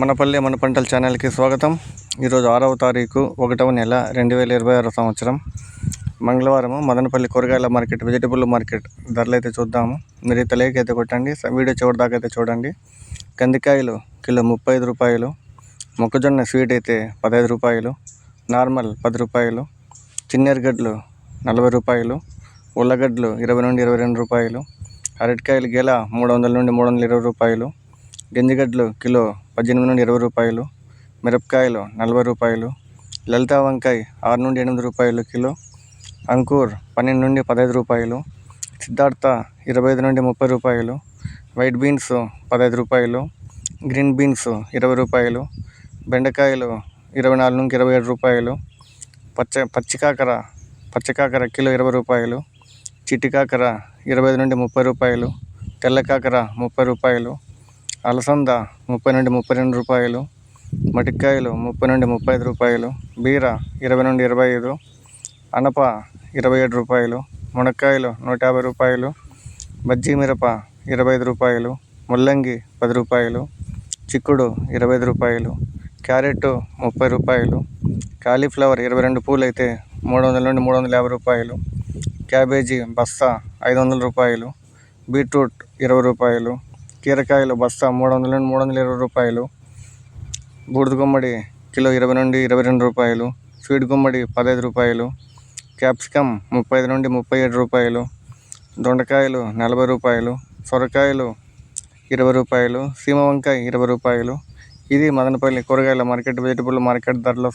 మనపల్లి మన పంటల ఛానల్కి స్వాగతం. ఈరోజు ఆరవ తారీఖు ఒకటవ నెల రెండు వేల ఇరవై ఆరో సంవత్సరం. మంగళవారం మదనపల్లి కూరగాయల మార్కెట్ వెజిటబుల్ మార్కెట్ ధరలు అయితే చూద్దాము. మీరు అయితే అయితే కొట్టండి వీడియో చివరి దాకా అయితే చూడండి. కందికాయలు కిలో ముప్పై ఐదు రూపాయలు మొక్కజొన్న స్వీట్ అయితే పదహైదు రూపాయలు నార్మల్ పది రూపాయలు చిన్నెరగడ్లు నలభై రూపాయలు ఉల్లగడ్లు ఇరవై నుండి ఇరవై రెండు రూపాయలు అరటికాయలు గెల మూడు వందల నుండి మూడు వందల ఇరవై రూపాయలు గింజగడ్డలు కిలో పద్దెనిమిది నుండి ఇరవై రూపాయలు మిరపకాయలు నలభై రూపాయలు లలిత వంకాయ ఆరు నుండి ఎనిమిది రూపాయలు కిలో అంకూర్ పన్నెండు నుండి పదహైదు రూపాయలు సిద్ధార్థ ఇరవై ఐదు నుండి ముప్పై రూపాయలు వైట్ బీన్స్ పదహైదు రూపాయలు గ్రీన్ బీన్స్ ఇరవై రూపాయలు బెండకాయలు ఇరవై నాలుగు నుంచి ఇరవై ఏడు రూపాయలు పచ్చ పచ్చికాకర పచ్చకాకర కిలో ఇరవై రూపాయలు చిట్టి కాకర ఇరవై ఐదు నుండి ముప్పై రూపాయలు తెల్ల కాకర ముప్పై రూపాయలు అలసంద ముప్పై నుండి ముప్పై రెండు రూపాయలు. మటిక్కాయలు ముప్పై నుండి ముప్పై ఐదు రూపాయలు. బీర ఇరవై నుండి ఇరవై ఐదు. అనప ఇరవై ఏడు రూపాయలు. మునక్కాయలు నూట యాభై రూపాయలు. బజ్జీ మిరప ఇరవై ఐదు రూపాయలు. ముల్లంగి పది రూపాయలు. చిక్కుడు ఇరవై ఐదు రూపాయలు. క్యారెట్ ముప్పై రూపాయలు. కాలీఫ్లవర్ ఇరవై రెండు పూలు అయితే మూడు వందల నుండి మూడు వందల యాభై రూపాయలు. క్యాబేజీ బస్తా ఐదు వందల రూపాయలు. బీట్రూట్ ఇరవై రూపాయలు. కీరకాయలు బస్తా మూడు వందల నుండి మూడు వందల ఇరవై రూపాయలు. బూడిద గుమ్మడి కిలో ఇరవై నుండి ఇరవై రెండు రూపాయలు. స్వీట్ గుమ్మడి పదహైదు రూపాయలు. క్యాప్సికమ్ ముప్పై ఐదు నుండి ముప్పై ఏడు రూపాయలు. దొండకాయలు నలభై రూపాయలు. సొరకాయలు ఇరవై రూపాయలు. సీమ వంకాయ ఇరవై రూపాయలు. ఇది మదనపల్లి కూరగాయల మార్కెట్ వెజిటబుల్ మార్కెట్ ధరలో